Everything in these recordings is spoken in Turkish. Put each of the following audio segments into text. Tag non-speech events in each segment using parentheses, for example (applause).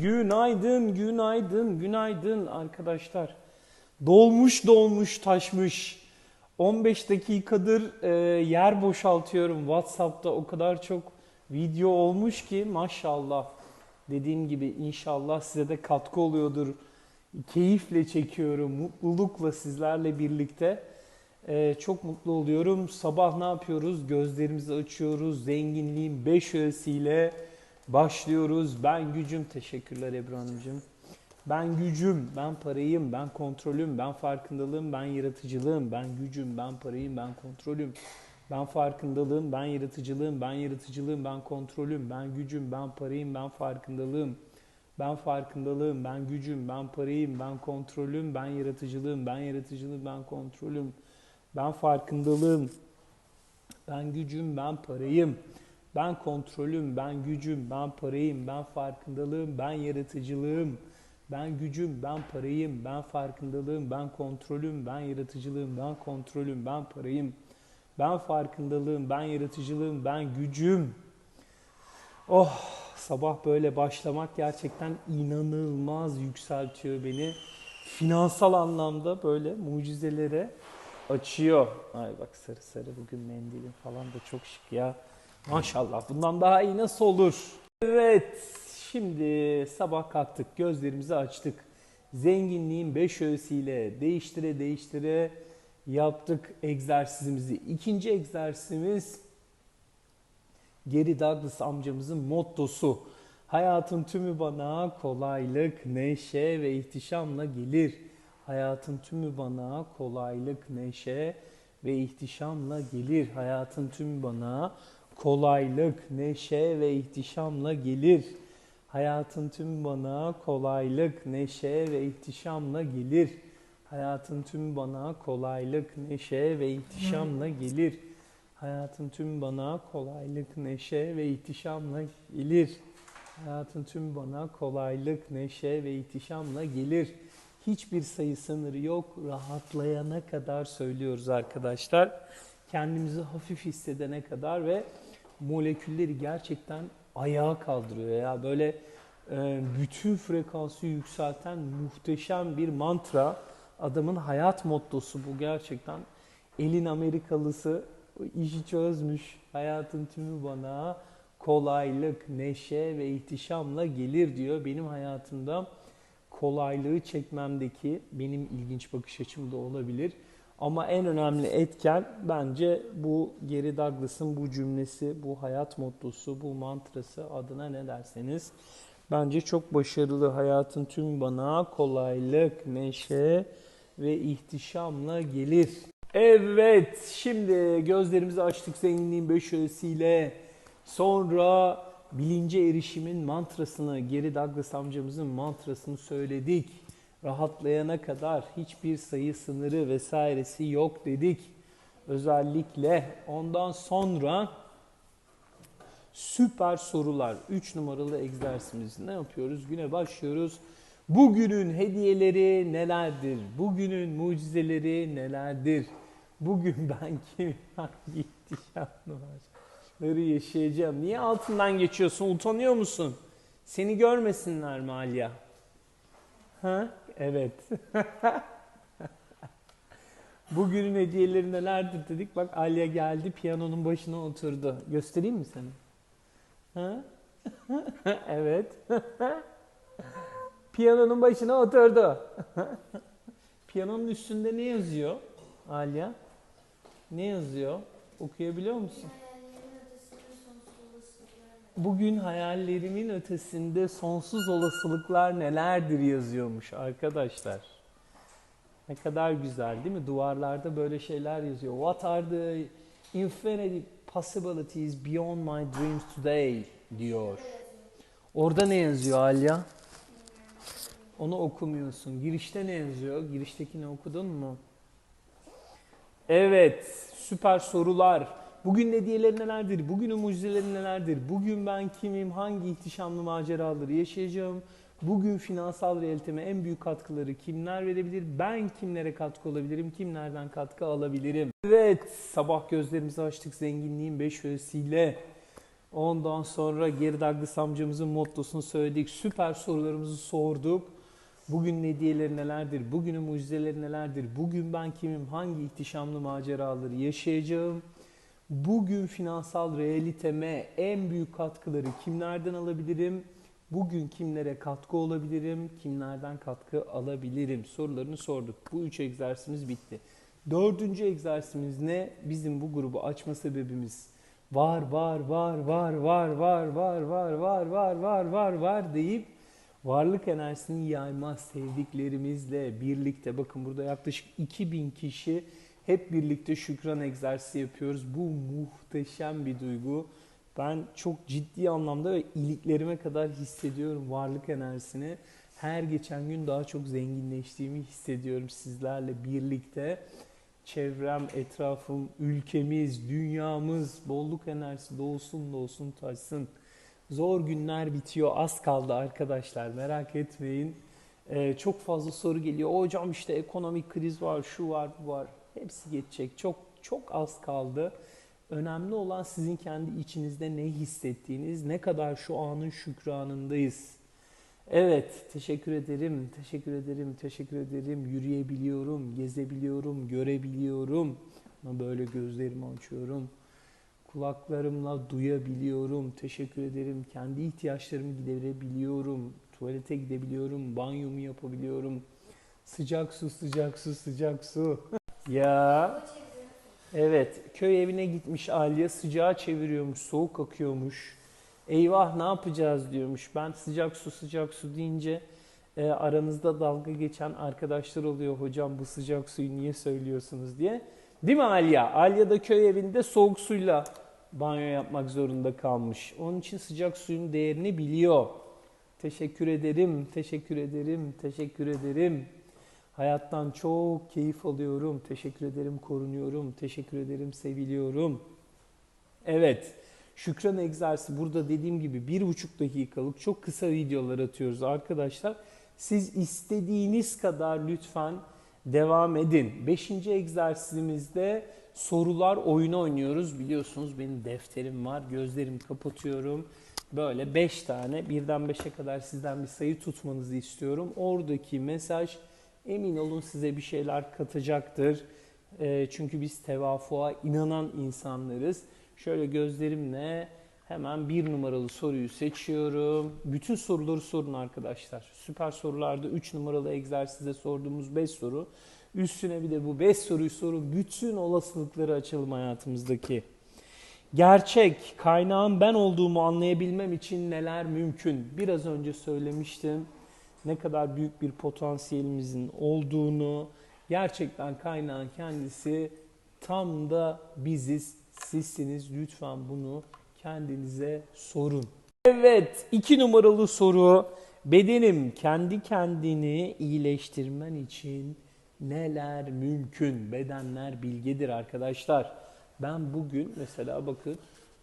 Günaydın, günaydın, günaydın arkadaşlar. Dolmuş dolmuş taşmış. 15 dakikadır e, yer boşaltıyorum. WhatsApp'ta o kadar çok video olmuş ki maşallah. Dediğim gibi inşallah size de katkı oluyordur. Keyifle çekiyorum, mutlulukla sizlerle birlikte. E, çok mutlu oluyorum. Sabah ne yapıyoruz? Gözlerimizi açıyoruz. Zenginliğin 5 öğesiyle başlıyoruz. Ben gücüm. Teşekkürler Ebru Hanımcığım. Ben gücüm, ben parayım, ben kontrolüm, ben farkındalığım, ben yaratıcılığım, ben gücüm, ben parayım, ben kontrolüm. Ben farkındalığım, ben yaratıcılığım, ben yaratıcılığım, ben kontrolüm, ben gücüm, ben parayım, ben farkındalığım. Ben farkındalığım, ben gücüm, ben parayım, ben kontrolüm, ben yaratıcılığım, ben yaratıcılığım, ben kontrolüm. Ben farkındalığım, ben gücüm, ben parayım. Ben kontrolüm, ben gücüm, ben parayım, ben farkındalığım, ben yaratıcılığım. Ben gücüm, ben parayım, ben farkındalığım, ben kontrolüm, ben yaratıcılığım, ben kontrolüm, ben parayım. Ben farkındalığım, ben yaratıcılığım, ben gücüm. Oh, sabah böyle başlamak gerçekten inanılmaz yükseltiyor beni. Finansal anlamda böyle mucizelere açıyor. Ay bak sarı sarı bugün mendilim falan da çok şık ya. Maşallah bundan daha iyi nasıl olur? Evet şimdi sabah kalktık gözlerimizi açtık. Zenginliğin 5 öğesiyle değiştire değiştire yaptık egzersizimizi. İkinci egzersizimiz Gary Douglas amcamızın mottosu. Hayatın tümü bana kolaylık, neşe ve ihtişamla gelir. Hayatın tümü bana kolaylık, neşe ve ihtişamla gelir. Hayatın tümü bana kolaylık, neşe ve ihtişamla gelir. Hayatın tüm bana kolaylık, neşe ve ihtişamla gelir. Hayatın tüm bana kolaylık, neşe ve ihtişamla gelir. Hayatın tüm bana kolaylık, neşe ve ihtişamla gelir. Hayatın tüm bana kolaylık, neşe ve ihtişamla gelir. Hiçbir sayı sınırı yok. Rahatlayana kadar söylüyoruz arkadaşlar. Kendimizi hafif hissedene kadar ve molekülleri gerçekten ayağa kaldırıyor ya. Böyle e, bütün frekansı yükselten muhteşem bir mantra. Adamın hayat mottosu bu gerçekten. Elin Amerikalısı işi çözmüş. Hayatın tümü bana kolaylık, neşe ve ihtişamla gelir diyor. Benim hayatımda kolaylığı çekmemdeki benim ilginç bakış açım da olabilir. Ama en önemli etken bence bu Gary Douglas'ın bu cümlesi, bu hayat mottosu, bu mantrası adına ne derseniz. Bence çok başarılı. Hayatın tüm bana kolaylık, neşe ve ihtişamla gelir. Evet, şimdi gözlerimizi açtık zenginliğin beş öğesiyle. Sonra bilince erişimin mantrasını, Geri Douglas amcamızın mantrasını söyledik. Rahatlayana kadar hiçbir sayı sınırı vesairesi yok dedik. Özellikle ondan sonra süper sorular 3 numaralı egzersizimiz ne yapıyoruz? Güne başlıyoruz. Bugünün hediyeleri nelerdir? Bugünün mucizeleri nelerdir? Bugün (laughs) ben kim hangi ihtişamlı yaşayacağım? Niye altından geçiyorsun? Utanıyor musun? Seni görmesinler mi Alya? Ha? Evet. (laughs) Bugünün hediyeleri nelerdir dedik. Bak Alya geldi piyanonun başına oturdu. Göstereyim mi sana? Ha? (laughs) evet. (laughs) Piyanonun başına oturdu. Piyanonun üstünde ne yazıyor Alya? Ne yazıyor? Okuyabiliyor musun? Bugün hayallerimin ötesinde sonsuz olasılıklar nelerdir yazıyormuş arkadaşlar. Ne kadar güzel değil mi? Duvarlarda böyle şeyler yazıyor. What are the infinity possibilities beyond my dreams today diyor. Orada ne yazıyor Alya? Onu okumuyorsun. Girişte ne yazıyor? Giriştekini okudun mu? Evet, süper sorular. Bugün hediyeleri nelerdir? Bugünün mucizeleri nelerdir? Bugün ben kimim? Hangi ihtişamlı maceraları yaşayacağım? Bugün finansal realiteme en büyük katkıları kimler verebilir? Ben kimlere katkı olabilirim? Kimlerden katkı alabilirim? Evet, sabah gözlerimizi açtık zenginliğin beş öğesiyle. Ondan sonra Geri Douglas amcamızın mottosunu söyledik. Süper sorularımızı sorduk. Bugün hediyeleri nelerdir? Bugünün mucizeleri nelerdir? Bugün ben kimim? Hangi ihtişamlı maceraları yaşayacağım? Bugün finansal realiteme en büyük katkıları kimlerden alabilirim? Bugün kimlere katkı olabilirim? Kimlerden katkı alabilirim? Sorularını sorduk. Bu üç egzersizimiz bitti. Dördüncü egzersizimiz ne? Bizim bu grubu açma sebebimiz var var var var var var var var var var var var var deyip varlık enerjisini yayma sevdiklerimizle birlikte bakın burada yaklaşık 2000 kişi hep birlikte şükran egzersizi yapıyoruz. Bu muhteşem bir duygu. Ben çok ciddi anlamda ve iliklerime kadar hissediyorum varlık enerjisini. Her geçen gün daha çok zenginleştiğimi hissediyorum sizlerle birlikte çevrem, etrafım, ülkemiz, dünyamız bolluk enerjisi dolsun dolsun taşsın. Zor günler bitiyor. Az kaldı arkadaşlar. Merak etmeyin. Ee, çok fazla soru geliyor. Hocam işte ekonomik kriz var, şu var, bu var. Hepsi geçecek. Çok çok az kaldı. Önemli olan sizin kendi içinizde ne hissettiğiniz, ne kadar şu anın şükranındayız. Evet, teşekkür ederim, teşekkür ederim, teşekkür ederim. Yürüyebiliyorum, gezebiliyorum, görebiliyorum. Ama böyle gözlerimi açıyorum. Kulaklarımla duyabiliyorum. Teşekkür ederim. Kendi ihtiyaçlarımı giderebiliyorum. Tuvalete gidebiliyorum, banyomu yapabiliyorum. Sıcak su, sıcak su, sıcak su. Ya. Evet, köy evine gitmiş Aliye sıcağı çeviriyormuş, soğuk akıyormuş. Eyvah ne yapacağız diyormuş. Ben sıcak su sıcak su deyince e, aranızda dalga geçen arkadaşlar oluyor. Hocam bu sıcak suyu niye söylüyorsunuz diye. Değil mi Alya? Alya da köy evinde soğuk suyla banyo yapmak zorunda kalmış. Onun için sıcak suyun değerini biliyor. Teşekkür ederim, teşekkür ederim, teşekkür ederim. Hayattan çok keyif alıyorum. Teşekkür ederim, korunuyorum. Teşekkür ederim, seviliyorum. Evet. Şükran egzersizi burada dediğim gibi bir buçuk dakikalık çok kısa videolar atıyoruz arkadaşlar. Siz istediğiniz kadar lütfen devam edin. Beşinci egzersizimizde sorular oyunu oynuyoruz. Biliyorsunuz benim defterim var. Gözlerimi kapatıyorum. Böyle beş tane birden beşe kadar sizden bir sayı tutmanızı istiyorum. Oradaki mesaj emin olun size bir şeyler katacaktır. Çünkü biz tevafuğa inanan insanlarız. Şöyle gözlerimle hemen bir numaralı soruyu seçiyorum. Bütün soruları sorun arkadaşlar. Süper sorularda 3 numaralı egzersizde sorduğumuz 5 soru. Üstüne bir de bu 5 soruyu sorun. Bütün olasılıkları açalım hayatımızdaki. Gerçek, kaynağın ben olduğumu anlayabilmem için neler mümkün? Biraz önce söylemiştim. Ne kadar büyük bir potansiyelimizin olduğunu, gerçekten kaynağın kendisi tam da biziz Sizsiniz lütfen bunu kendinize sorun. Evet iki numaralı soru. Bedenim kendi kendini iyileştirmen için neler mümkün? Bedenler bilgedir arkadaşlar. Ben bugün mesela bakın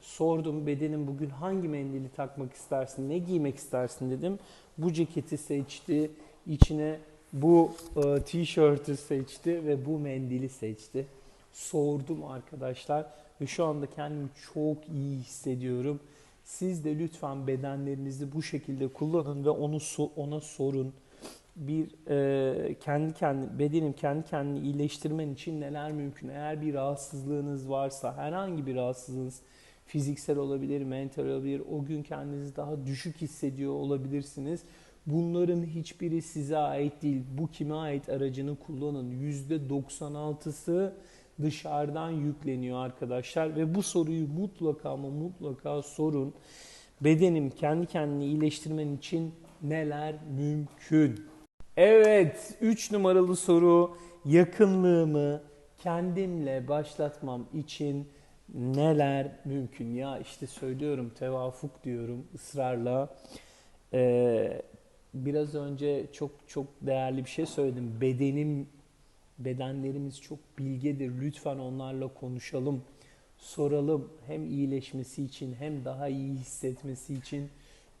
sordum bedenim bugün hangi mendili takmak istersin, ne giymek istersin dedim. Bu ceketi seçti, içine bu e, tişörtü seçti ve bu mendili seçti. Sordum arkadaşlar ve şu anda kendimi çok iyi hissediyorum. Siz de lütfen bedenlerinizi bu şekilde kullanın ve onu ona sorun. Bir e, kendi kendi bedenim kendi kendini iyileştirmen için neler mümkün? Eğer bir rahatsızlığınız varsa, herhangi bir rahatsızlığınız fiziksel olabilir, mental olabilir. O gün kendinizi daha düşük hissediyor olabilirsiniz. Bunların hiçbiri size ait değil. Bu kime ait aracını kullanın. %96'sı dışarıdan yükleniyor arkadaşlar ve bu soruyu mutlaka ama mutlaka sorun. Bedenim kendi kendini iyileştirmen için neler mümkün? Evet, 3 numaralı soru yakınlığımı kendimle başlatmam için neler mümkün? Ya işte söylüyorum tevafuk diyorum ısrarla. Ee, biraz önce çok çok değerli bir şey söyledim. Bedenim Bedenlerimiz çok bilgedir. Lütfen onlarla konuşalım, soralım. Hem iyileşmesi için hem daha iyi hissetmesi için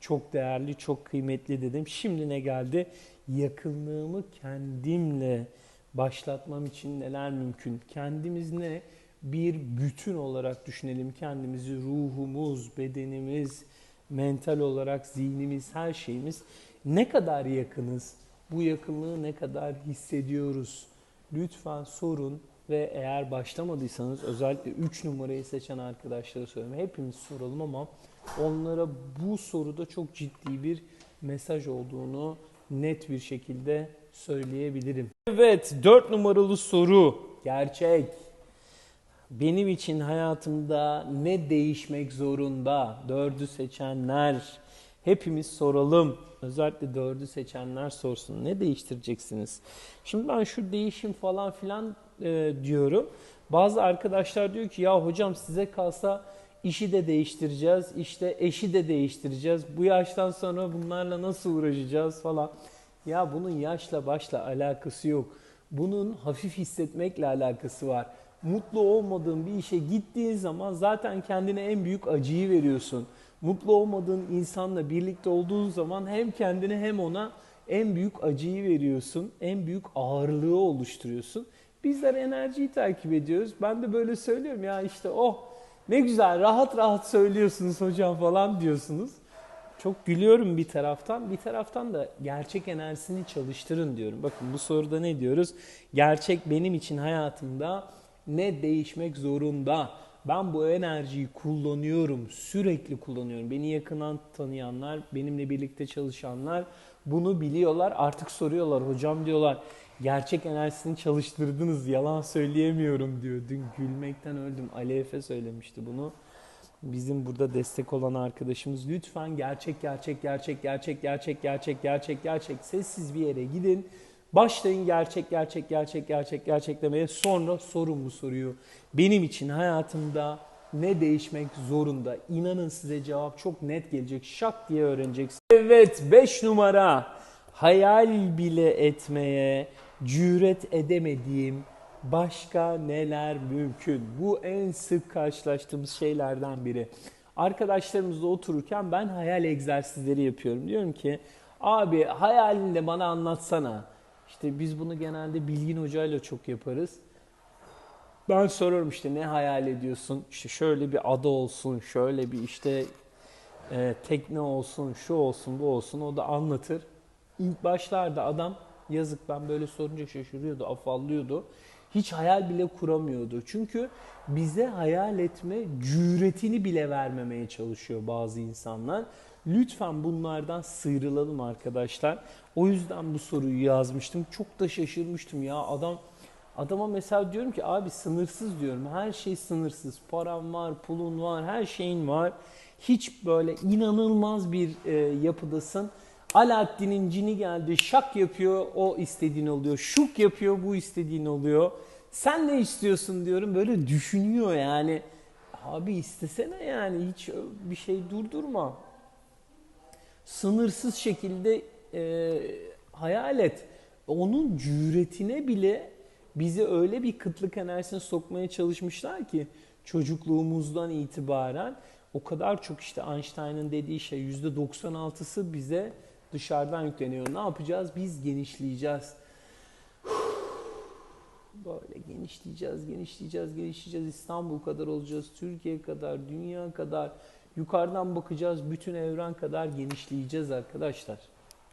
çok değerli, çok kıymetli dedim. Şimdi ne geldi? Yakınlığımı kendimle başlatmam için neler mümkün? Kendimiz ne? Bir bütün olarak düşünelim kendimizi. Ruhumuz, bedenimiz, mental olarak zihnimiz, her şeyimiz ne kadar yakınız? Bu yakınlığı ne kadar hissediyoruz? Lütfen sorun ve eğer başlamadıysanız özellikle 3 numarayı seçen arkadaşlara söylüyorum. Hepimiz soralım ama onlara bu soruda çok ciddi bir mesaj olduğunu net bir şekilde söyleyebilirim. Evet 4 numaralı soru gerçek. Benim için hayatımda ne değişmek zorunda? Dördü seçenler. Hepimiz soralım. Özellikle dördü seçenler sorsun. Ne değiştireceksiniz? Şimdi ben şu değişim falan filan e, diyorum. Bazı arkadaşlar diyor ki ya hocam size kalsa işi de değiştireceğiz. işte eşi de değiştireceğiz. Bu yaştan sonra bunlarla nasıl uğraşacağız falan. Ya bunun yaşla başla alakası yok. Bunun hafif hissetmekle alakası var. Mutlu olmadığın bir işe gittiğin zaman zaten kendine en büyük acıyı veriyorsun. Mutlu olmadığın insanla birlikte olduğun zaman hem kendine hem ona en büyük acıyı veriyorsun. En büyük ağırlığı oluşturuyorsun. Bizler enerjiyi takip ediyoruz. Ben de böyle söylüyorum ya işte oh ne güzel rahat rahat söylüyorsunuz hocam falan diyorsunuz. Çok gülüyorum bir taraftan. Bir taraftan da gerçek enerjisini çalıştırın diyorum. Bakın bu soruda ne diyoruz? Gerçek benim için hayatımda ne değişmek zorunda? Ben bu enerjiyi kullanıyorum, sürekli kullanıyorum. Beni yakından tanıyanlar, benimle birlikte çalışanlar bunu biliyorlar. Artık soruyorlar, hocam diyorlar. Gerçek enerjisini çalıştırdınız, yalan söyleyemiyorum diyor. Dün gülmekten öldüm. Ali Efe söylemişti bunu. Bizim burada destek olan arkadaşımız lütfen gerçek gerçek gerçek gerçek gerçek gerçek gerçek gerçek sessiz bir yere gidin. Başlayın gerçek gerçek gerçek gerçek gerçek demeye sonra sorun bu soruyu. Benim için hayatımda ne değişmek zorunda? İnanın size cevap çok net gelecek. Şak diye öğreneceksiniz. Evet 5 numara. Hayal bile etmeye cüret edemediğim başka neler mümkün? Bu en sık karşılaştığımız şeylerden biri. Arkadaşlarımızla otururken ben hayal egzersizleri yapıyorum. Diyorum ki abi hayalini de bana anlatsana. İşte biz bunu genelde Bilgin Hoca ile çok yaparız. Ben soruyorum işte ne hayal ediyorsun? İşte şöyle bir ada olsun, şöyle bir işte e, tekne olsun, şu olsun, bu olsun. O da anlatır. İlk başlarda adam yazık ben böyle sorunca şaşırıyordu, afallıyordu. Hiç hayal bile kuramıyordu. Çünkü bize hayal etme cüretini bile vermemeye çalışıyor bazı insanlar. Lütfen bunlardan sıyrılalım arkadaşlar. O yüzden bu soruyu yazmıştım. Çok da şaşırmıştım ya adam Adama mesela diyorum ki abi sınırsız diyorum. Her şey sınırsız. Param var, pulun var, her şeyin var. Hiç böyle inanılmaz bir e, yapıdasın. Alaaddin'in cini geldi, şak yapıyor, o istediğin oluyor. Şuk yapıyor, bu istediğin oluyor. Sen ne istiyorsun diyorum. Böyle düşünüyor yani. Abi istesene yani hiç bir şey durdurma. Sınırsız şekilde e, hayal et. Onun cüretine bile bizi öyle bir kıtlık enerjisine sokmaya çalışmışlar ki çocukluğumuzdan itibaren o kadar çok işte Einstein'ın dediği şey %96'sı bize dışarıdan yükleniyor. Ne yapacağız? Biz genişleyeceğiz. (sighs) Böyle genişleyeceğiz, genişleyeceğiz, genişleyeceğiz. İstanbul kadar olacağız, Türkiye kadar, dünya kadar. Yukarıdan bakacağız, bütün evren kadar genişleyeceğiz arkadaşlar.